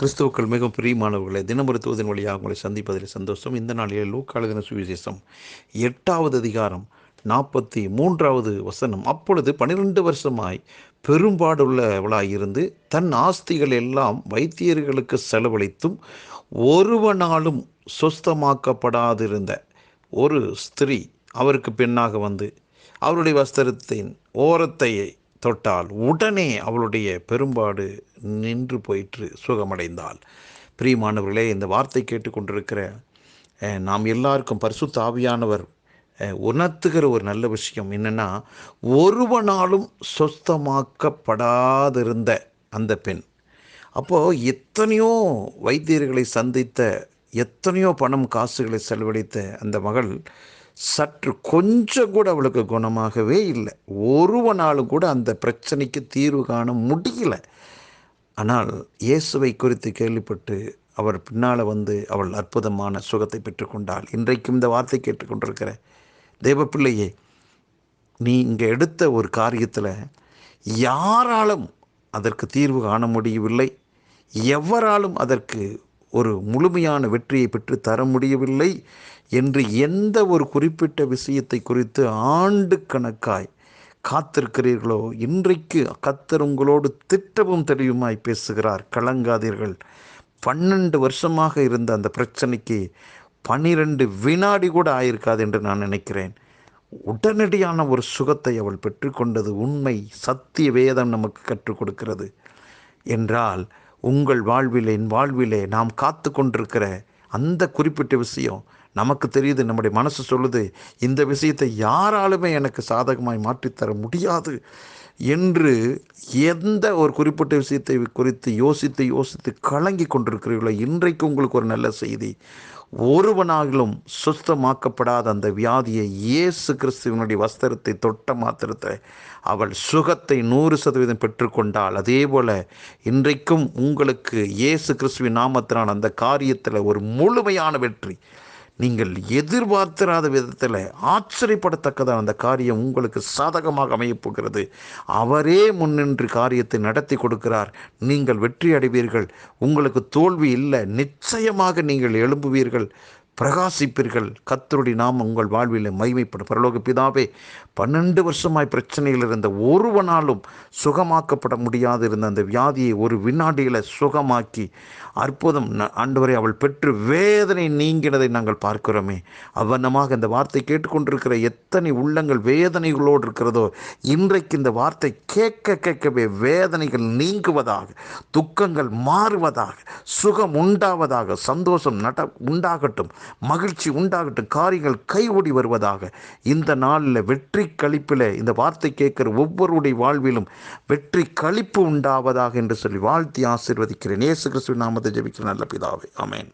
கிறிஸ்துவுக்கள் மிகவும் பிரியமானவர்களை தூதன் வழியாக உங்களை சந்திப்பதில் சந்தோஷம். இந்த நாளில் லூக்காளுதின சுவிசேஷம் எட்டாவது அதிகாரம் நாற்பத்தி மூன்றாவது வசனம். அப்பொழுது பன்னிரெண்டு வருஷமாய் பெரும்பாடுள்ளவளாய் இருந்து தன் ஆஸ்திகள் எல்லாம் வைத்தியர்களுக்கு செலவழித்தும் ஒருவனாலும் சொஸ்தமாக்கப்படாதிருந்த ஒரு ஸ்திரீ அவருக்கு பெண்ணாக வந்து அவருடைய வஸ்திரத்தின் ஓரத்தையை தொட்டால் உடனே அவளுடைய பெரும்பாடு நின்று போயிற்று சுகமடைந்தாள் பிரியமானவர்களே இந்த வார்த்தை கேட்டுக்கொண்டிருக்கிற நாம் எல்லாருக்கும் பரிசுத்த ஆவியானவர் உணர்த்துகிற ஒரு நல்ல விஷயம் என்னென்னா ஒருவனாலும் சொஸ்தமாக்கப்படாதிருந்த அந்த பெண். அப்போது எத்தனையோ வைத்தியர்களை சந்தித்த எத்தனையோ பணம் காசுகளை செலவழித்த அந்த மகள் சற்று கொஞ்சம் கூட அவளுக்கு குணமாகவே இல்லை. ஒருவனாலும் கூட அந்த பிரச்சனைக்கு தீர்வு காண முடியல. ஆனால் இயேசுவை குறித்து கேள்விப்பட்டு அவர் பின்னால் வந்து அவள் அற்புதமான சுகத்தை பெற்றுக்கொண்டாள் இன்றைக்கும் இந்த வார்த்தை கேட்டுக்கொண்டிருக்கிற தேவப்பிள்ளையே நீ இங்கே எடுத்த ஒரு காரியத்தில் யாராலும் அதற்கு தீர்வு காண முடியவில்லை. எவராலும் அதற்கு ஒரு முழுமையான வெற்றியை பெற்று தர முடியவில்லை என்று எந்த ஒரு குறிப்பிட்ட விஷயத்தை குறித்து ஆண்டு கணக்காய் காத்திருக்கிறீர்களோ இன்றைக்கு கத்தர் உங்களோடு திட்டமும் தெளிவுமாய் பேசுகிறார். கலங்காதீர்கள். பன்னெண்டு வருஷமாக இருந்த அந்த பிரச்சனைக்கு பனிரெண்டு வினாடி கூட ஆயிருக்காது என்று நான் நினைக்கிறேன். உடனடியான ஒரு சுகத்தை அவள் பெற்றுக்கொண்டது உண்மை சத்திய வேதம் நமக்கு கற்றுக் கொடுக்கிறது. என்றால் உங்கள் வாழ்விலே என் வாழ்விலே நாம் காத்து கொண்டிருக்கிற அந்த குறிப்பிட்ட விஷயம் நமக்கு தெரியுது நம்முடைய மனசு சொல்லுது இந்த விஷயத்தை யாராலுமே எனக்கு சாதகமாய் மாற்றித்தர முடியாது. என்று எந்த ஒரு குறிப்பிட்ட விஷயத்தை குறித்து யோசித்து யோசித்து கலங்கி கொண்டிருக்கிறீர்களோ இன்றைக்கு உங்களுக்கு ஒரு நல்ல செய்தி. ஒருவனாகிலும் சுஸ்தமாக்கப்படாத அந்த வியாதியை இயேசு கிறிஸ்துவனுடைய வஸ்திரத்தை தொட்ட மாத்திரத்தை அவள் சுகத்தை நூறு சதவீதம் பெற்றுக்கொண்டாள். அதே போல் இன்றைக்கும் உங்களுக்கு இயேசு கிறிஸ்துவின் நாமத்தினால் அந்த காரியத்தில் ஒரு முழுமையான வெற்றி நீங்கள் எதிர்பார்த்திராத விதத்தில் ஆச்சரியப்படத்தக்கதான அந்த காரியம் உங்களுக்கு சாதகமாக அமையப்போகிறது. அவரே முன்னின்று காரியத்தை நடத்தி கொடுக்கிறார். நீங்கள் வெற்றி அடைவீர்கள். உங்களுக்கு தோல்வி இல்லை. நிச்சயமாக நீங்கள் எழும்புவீர்கள். பிரகாசிப்பீர்கள். கத்தருடைய நாம் உங்கள் வாழ்வில் மகிமைப்படும். பரலோக பிதாவே பன்னெண்டு வருஷமாய் பிரச்சனையில் இருந்த ஒருவனாலும் சுகமாக்கப்பட முடியாது. இருந்த அந்த வியாதியை ஒரு வினாடியில் சுகமாக்கி அற்புதம் ந- ஆண்டவரை அவள் பெற்று வேதனை நீங்கினதை நாங்கள் பார்க்கிறோமே. அவனமாக இந்த வார்த்தை கேட்டுக்கொண்டிருக்கிற எத்தனை உள்ளங்கள் வேதனைகளோடு இருக்கிறதோ இன்றைக்கு இந்த வார்த்தை கேட்க கேட்கவே வேதனைகள் நீங்குவதாக துக்கங்கள் மாறுவதாக சுகம் உண்டாவதாக சந்தோஷம் நட உண்டாகட்டும். மகிழ்ச்சி உண்டாகட்டும். காரியங்கள் கைகூடி வருவதாக. இந்த நாளில் வெற்றி கழிப்பில் இந்த வார்த்தை கேட்கிற ஒவ்வொருடைய வாழ்விலும் வெற்றி கழிப்பு உண்டாவதாக என்று சொல்லி வாழ்த்தி ஆசிர்வதிக்கிறேன். இயேசு கிறிஸ்துவின் நாமத்தை ஜெபிக்கிற நல்ல பிதாவே. ஆமென்.